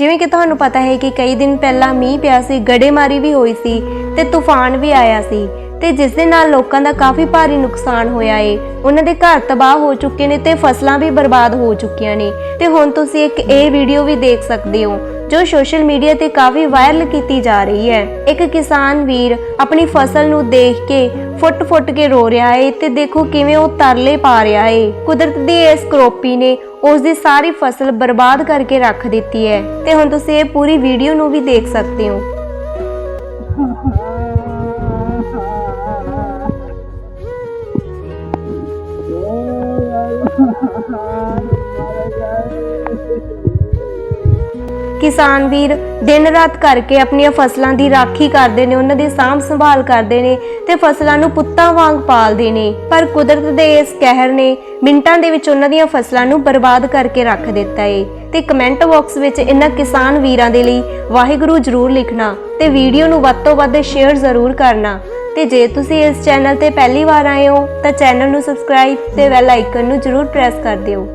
ਜਿਵੇਂ ਕਿ ਤੁਹਾਨੂੰ ਪਤਾ ਹੈ ਕਿ ਕਈ ਦਿਨ ਪਹਿਲਾਂ ਮੀਂਹ ਪਿਆ ਸੀ, ਗੜੇਮਾਰੀ ਵੀ ਹੋਈ ਸੀ ਤੇ ਤੂਫਾਨ ਵੀ ਆਇਆ ਸੀ ਤੇ ਜਿਸ ਦੇ ਨਾਲ ਲੋਕਾਂ ਦਾ ਕਾਫੀ ਭਾਰੀ ਨੁਕਸਾਨ ਹੋਇਆ ਏ। ਉਹਨਾਂ ਦੇ ਘਰ ਤਬਾਹ ਹੋ ਚੁੱਕੇ ਨੇ ਤੇ ਫਸਲਾਂ ਵੀ ਬਰਬਾਦ ਹੋ ਚੁੱਕੀਆਂ ਨੇ। ਤੇ ਹੁਣ ਤੁਸੀਂ ਇੱਕ ਇਹ ਵੀਡੀਓ ਵੀ ਦੇਖ ਸਕਦੇ ਹੋ ਜੋ ਸੋਸ਼ਲ ਮੀਡੀਆ ਤੇ ਕਾਫੀ ਵਾਇਰਲ ਕੀਤੀ ਜਾ ਰਹੀ ਹੈ। ਇੱਕ ਕਿਸਾਨ ਵੀਰ ਆਪਣੀ ਫਸਲ ਨੂੰ ਦੇਖ ਕੇ ਫੁੱਟ-ਫੁੱਟ ਕੇ ਰੋ ਰਿਹਾ ਏ ਤੇ ਦੇਖੋ ਕਿਵੇਂ ਉਹ ਤਰਲੇ ਪਾ ਰਿਹਾ ਏ। ਕੁਦਰਤ ਦੀ ਇਸ ਕਰੋਪੀ ਨੇ ਉਸ ਦੀ ਸਾਰੀ ਫਸਲ ਬਰਬਾਦ ਕਰਕੇ ਰੱਖ ਦਿੱਤੀ ਹੈ। ਤੇ ਹੁਣ ਤੁਸੀਂ ਇਹ ਪੂਰੀ ਵੀਡੀਓ ਨੂੰ ਵੀ ਦੇਖ ਸਕਦੇ ਹੋ। ਕਿਸਾਨ ਵੀਰ ਦਿਨ ਰਾਤ ਕਰਕੇ ਆਪਣੀਆਂ ਫਸਲਾਂ ਦੀ ਰਾਖੀ ਕਰਦੇ ਨੇ, ਉਹਨਾਂ ਦੀ ਸਾਂਭ ਸੰਭਾਲ ਕਰਦੇ ਨੇ ਤੇ ਫਸਲਾਂ ਨੂੰ ਪੁੱਤਾਂ ਵਾਂਗ ਪਾਲਦੇ ਨੇ। ਪਰ ਕੁਦਰਤ ਦੇ ਇਸ ਕਹਿਰ ਨੇ ਮਿੰਟਾਂ ਦੇ ਵਿੱਚ ਉਹਨਾਂ ਦੀਆਂ ਫਸਲਾਂ ਨੂੰ ਬਰਬਾਦ ਕਰਕੇ ਰੱਖ ਦਿੱਤਾ ਏ। ਤੇ ਕਮੈਂਟ ਬਾਕਸ ਵਿੱਚ ਇਹਨਾਂ ਕਿਸਾਨ ਵੀਰਾਂ ਦੇ ਲਈ ਵਾਹਿਗੁਰੂ ਜ਼ਰੂਰ ਲਿਖਣਾ ਤੇ ਵੀਡੀਓ ਨੂੰ ਵੱਧ ਤੋਂ ਵੱਧ ਸ਼ੇਅਰ ਜ਼ਰੂਰ ਕਰਨਾ। ਤੇ ਜੇ ਤੁਸੀਂ ਇਸ ਚੈਨਲ ਤੇ ਪਹਿਲੀ ਵਾਰ ਆਏ ਹੋ, ਤਾਂ ਚੈਨਲ ਨੂੰ ਸਬਸਕ੍ਰਾਈਬ ਤੇ ਬੈਲ ਆਈਕਨ ਨੂੰ ਜ਼ਰੂਰ ਪ੍ਰੈਸ ਕਰ ਦਿਓ।